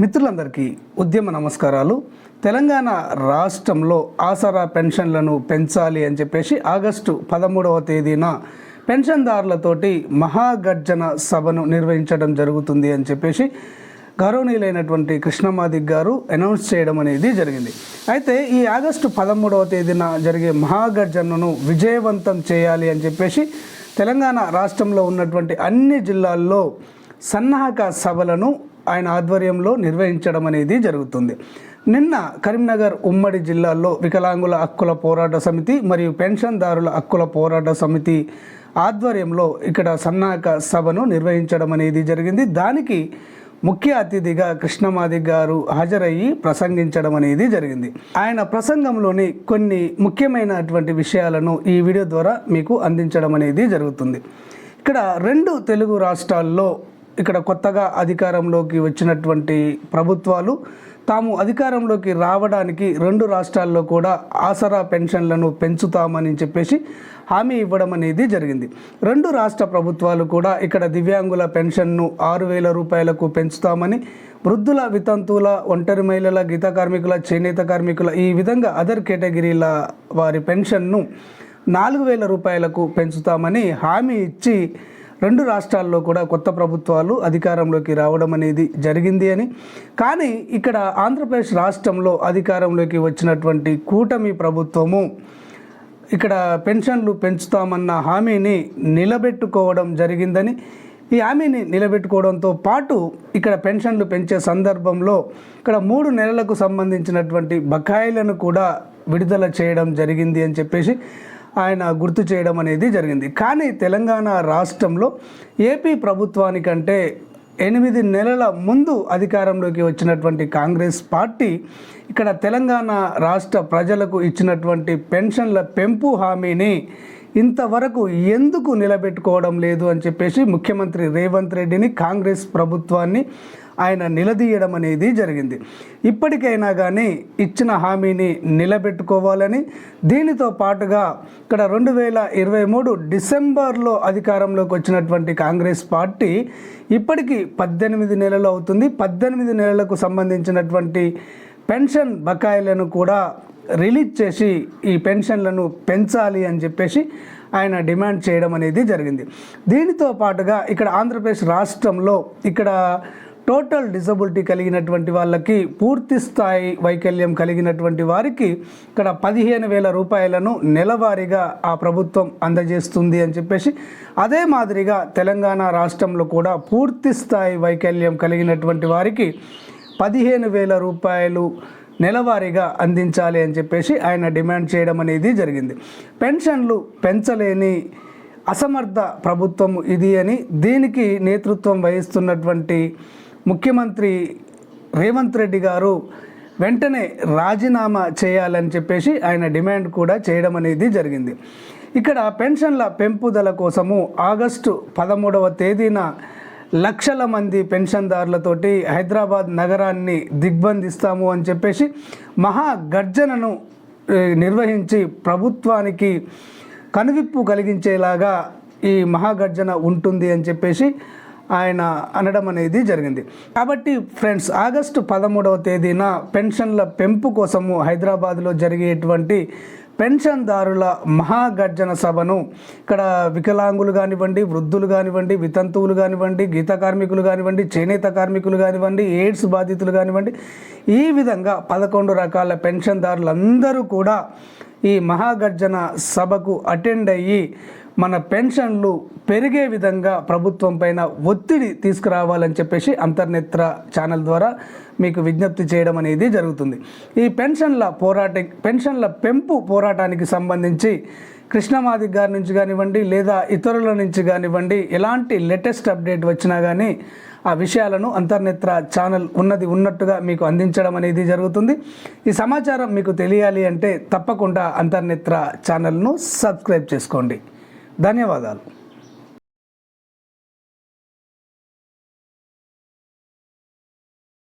మిత్రులందరికీ ఉద్యమ నమస్కారాలు. తెలంగాణ రాష్ట్రంలో ఆసరా పెన్షన్లను పెంచాలి అని చెప్పేసి ఆగస్టు పదమూడవ తేదీన పెన్షన్దారులతోటి మహాగర్జన సభను నిర్వహించడం జరుగుతుంది అని చెప్పేసి గౌరవనీయులైనటువంటి కృష్ణమాదిక్ గారు అనౌన్స్ చేయడం అనేది జరిగింది. అయితే ఈ ఆగస్టు పదమూడవ తేదీన జరిగే మహాగర్జనను విజయవంతం చేయాలి అని చెప్పేసి తెలంగాణ రాష్ట్రంలో ఉన్నటువంటి అన్ని జిల్లాల్లో సన్నాహక సభలను ఆయన ఆధ్వర్యంలో నిర్వహించడం అనేది జరుగుతుంది. నిన్న కరీంనగర్ ఉమ్మడి జిల్లాలో వికలాంగుల హక్కుల పోరాట సమితి మరియు పెన్షన్దారుల హక్కుల పోరాట సమితి ఆధ్వర్యంలో ఇక్కడ సన్నాహక సభను నిర్వహించడం అనేది జరిగింది. దానికి ముఖ్య అతిథిగా కృష్ణమాది గారు హాజరయ్యి ప్రసంగించడం అనేది జరిగింది. ఆయన ప్రసంగంలోని కొన్ని ముఖ్యమైనటువంటి విషయాలను ఈ వీడియో ద్వారా మీకు అందించడం అనేది జరుగుతుంది. ఇక్కడ రెండు తెలుగు రాష్ట్రాల్లో ఇక్కడ కొత్తగా అధికారంలోకి వచ్చినటువంటి ప్రభుత్వాలు తాము అధికారంలోకి రావడానికి రెండు రాష్ట్రాల్లో కూడా ఆసరా పెన్షన్లను పెంచుతామని చెప్పేసి హామీ ఇవ్వడం అనేది జరిగింది. రెండు రాష్ట్ర ప్రభుత్వాలు కూడా ఇక్కడ దివ్యాంగుల పెన్షన్ను ఆరు వేల రూపాయలకు పెంచుతామని వృద్ధుల వితంతువుల ఒంటరి మహిళల గీత కార్మికుల చేనేత కార్మికుల ఈ విధంగా అదర్ కేటగిరీల వారి పెన్షన్ను నాలుగు వేల రూపాయలకు పెంచుతామని హామీ ఇచ్చి రెండు రాష్ట్రాల్లో కూడా కొత్త ప్రభుత్వాలు అధికారంలోకి రావడం అనేది జరిగింది అని. కానీ ఇక్కడ ఆంధ్రప్రదేశ్ రాష్ట్రంలో అధికారంలోకి వచ్చినటువంటి కూటమి ప్రభుత్వము ఇక్కడ పెన్షన్లు పెంచుతామన్న హామీని నిలబెట్టుకోవడం జరిగిందని. ఈ హామీని నిలబెట్టుకోవడంతో పాటు ఇక్కడ పెన్షన్లు పెంచే సందర్భంలో ఇక్కడ మూడు నెలలకు సంబంధించినటువంటి బకాయిలను కూడా విడుదల చేయడం జరిగింది అని చెప్పేసి ఆయన గుర్తు చేయడం అనేది జరిగింది. కానీ తెలంగాణ రాష్ట్రంలో ఏపీ ప్రభుత్వానికంటే ఎనిమిది నెలల ముందు అధికారంలోకి వచ్చినటువంటి కాంగ్రెస్ పార్టీ ఇక్కడ తెలంగాణ రాష్ట్ర ప్రజలకు ఇచ్చినటువంటి పెన్షన్ల పెంపు హామీని ఇంతవరకు ఎందుకు నిలబెట్టుకోవడం లేదు అని చెప్పేసి ముఖ్యమంత్రి రేవంత్ రెడ్డిని కాంగ్రెస్ ప్రభుత్వాన్ని ఆయన నిలదీయడం అనేది జరిగింది. ఇప్పటికైనా కానీ ఇచ్చిన హామీని నిలబెట్టుకోవాలని దీనితో పాటుగా ఇక్కడ రెండు వేల ఇరవై మూడు డిసెంబర్లో అధికారంలోకి వచ్చినటువంటి కాంగ్రెస్ పార్టీ ఇప్పటికీ పద్దెనిమిది నెలలు అవుతుంది. పద్దెనిమిది నెలలకు సంబంధించినటువంటి పెన్షన్ బకాయిలను కూడా రిలీజ్ చేసి ఈ పెన్షన్లను పెంచాలి అని చెప్పేసి ఆయన డిమాండ్ చేయడం అనేది జరిగింది. దీనితో పాటుగా ఇక్కడ ఆంధ్రప్రదేశ్ రాష్ట్రంలో ఇక్కడ టోటల్ డిజబిలిటీ కలిగినటువంటి వాళ్ళకి పూర్తి స్థాయి వైకల్యం కలిగినటువంటి వారికి ఇక్కడ పదిహేను వేల రూపాయలను నెలవారీగా ఆ ప్రభుత్వం అందజేస్తుంది అని చెప్పేసి అదే మాదిరిగా తెలంగాణ రాష్ట్రంలో కూడా పూర్తి స్థాయి వైకల్యం కలిగినటువంటి వారికి పదిహేను వేల రూపాయలు నెలవారీగా అందించాలి అని చెప్పేసి ఆయన డిమాండ్ చేయడం అనేది జరిగింది. పెన్షన్లు పెంచలేని అసమర్థ ప్రభుత్వం ఇది అని దీనికి నేతృత్వం వహిస్తున్నటువంటి ముఖ్యమంత్రి రేవంత్ రెడ్డి గారు వెంటనే రాజీనామా చేయాలని చెప్పేసి ఆయన డిమాండ్ కూడా చేయడం అనేది జరిగింది. ఇక్కడ పెన్షన్ల పెంపుదల కోసము ఆగస్టు పదమూడవ తేదీన లక్షల మంది పెన్షన్దారులతోటి హైదరాబాద్ నగరాన్ని దిగ్బంధిస్తాము అని చెప్పేసి మహా గర్జనను నిర్వహించి ప్రభుత్వానికి కనువిప్పు కలిగించేలాగా ఈ మహాగర్జన ఉంటుంది అని చెప్పేసి ఆయన అనడం అనేది జరిగింది. కాబట్టి ఫ్రెండ్స్ ఆగస్టు పదమూడవ తేదీన పెన్షన్ల పెంపు కోసము హైదరాబాద్లో జరిగేటువంటి పెన్షన్దారుల మహాగర్జన సభను ఇక్కడ వికలాంగులు కానివ్వండి వృద్ధులు కానివ్వండి వితంతువులు కానివ్వండి గీత కార్మికులు కానివ్వండి చేనేత కార్మికులు కానివ్వండి ఎయిడ్స్ బాధితులు కానివ్వండి ఈ విధంగా పదకొండు రకాల పెన్షన్దారులందరూ కూడా ఈ మహాగర్జన సభకు అటెండ్ అయ్యి మన పెన్షన్లు పెరిగే విధంగా ప్రభుత్వం పైన ఒత్తిడి తీసుకురావాలని చెప్పేసి అంతర్నేత్ర ఛానల్ ద్వారా మీకు విజ్ఞప్తి చేయడం అనేది జరుగుతుంది. ఈ పెన్షన్ల పోరాట పెన్షన్ల పెంపు పోరాటానికి సంబంధించి కృష్ణమాది గారి నుంచి కానివ్వండి లేదా ఇతరుల నుంచి కానివ్వండి ఎలాంటి లేటెస్ట్ అప్డేట్ వచ్చినా కానీ ఆ విషయాలను అంతర్నేత్ర ఛానల్ ఉన్నది ఉన్నట్టుగా మీకు అందించడం అనేది జరుగుతుంది. ఈ సమాచారం మీకు తెలియాలి అంటే తప్పకుండా అంతర్నేత్ర ఛానల్ను సబ్స్క్రైబ్ చేసుకోండి. ధన్యవాదాలు.